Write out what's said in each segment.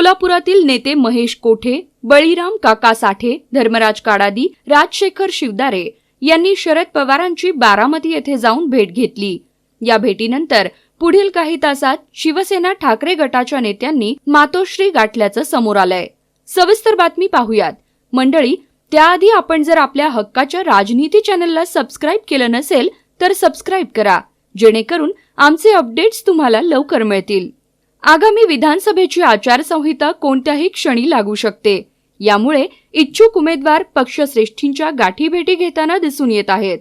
सोलापुरातील नेते महेश कोठे बळीराम काका साठे धर्मराज काडादी राजशेखर शिवदारे यांनी शरद पवारांची बारामती येथे जाऊन भेट घेतली. या भेटीनंतर पुढील काही तासात शिवसेना ठाकरे गटाच्या नेत्यांनी मातोश्री गाठल्याचं समोर आलंय. सविस्तर बातमी पाहूयात. मंडळी त्याआधी आपण जर आपल्या हक्काच्या राजनीती चॅनलला सबस्क्राईब केलं नसेल तर सबस्क्राईब करा. जेणेकरून आमचे अपडेट्स तुम्हाला लवकर मिळतील. आगामी विधानसभेची आचारसंहिता कोणत्याही क्षणी लागू शकते. यामुळे इच्छुक उमेदवार पक्षश्रेष्ठींच्या गाठीभेटी घेताना दिसून येत आहेत.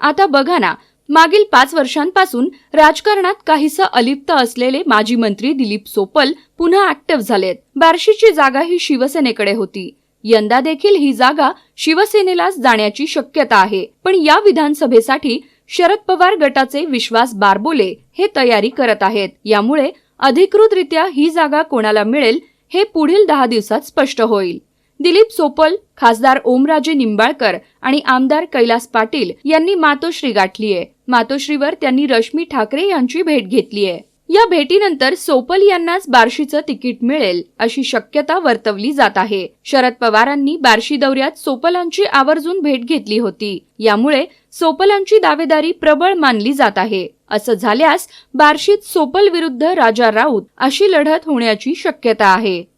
आता बघा ना मागील पाच वर्षांपासून राजकारणात काहीसं अलिप्त असलेले माजी मंत्री दिलीप सोपल पुन्हा ऍक्टिव्ह झालेत. बार्शीची जागा ही शिवसेनेकडे होती. यंदा देखील ही जागा शिवसेनेलाच जाण्याची शक्यता आहे. पण या विधानसभेसाठी शरद पवार गटाचे विश्वास बारबोले हे तयारी करत आहेत. यामुळे अधिकृतरित्या ही जागा कोणाला मिळेल हे पुढील दहा दिवसात स्पष्ट होईल. दिलीप सोपल खासदार ओमराजे निंबाळकर आणि आमदार कैलास पाटील यांनी मातोश्री गाठली आहे मातोश्रीवर त्यांनी रश्मी ठाकरे यांची भेट घेतली आहे या भेटीनंतर सोपल यांनाच बार्शीचं तिकीट मिळेल अशी शक्यता वर्तवली जात आहे. शरद पवारांनी बार्शी दौऱ्यात सोपलांची आवर्जून भेट घेतली होती. यामुळे सोपलांची दावेदारी प्रबळ मानली जात आहे. असं झाल्यास बार्शीत सोपल विरुद्ध राजा राऊत अशी लढत होण्याची शक्यता आहे.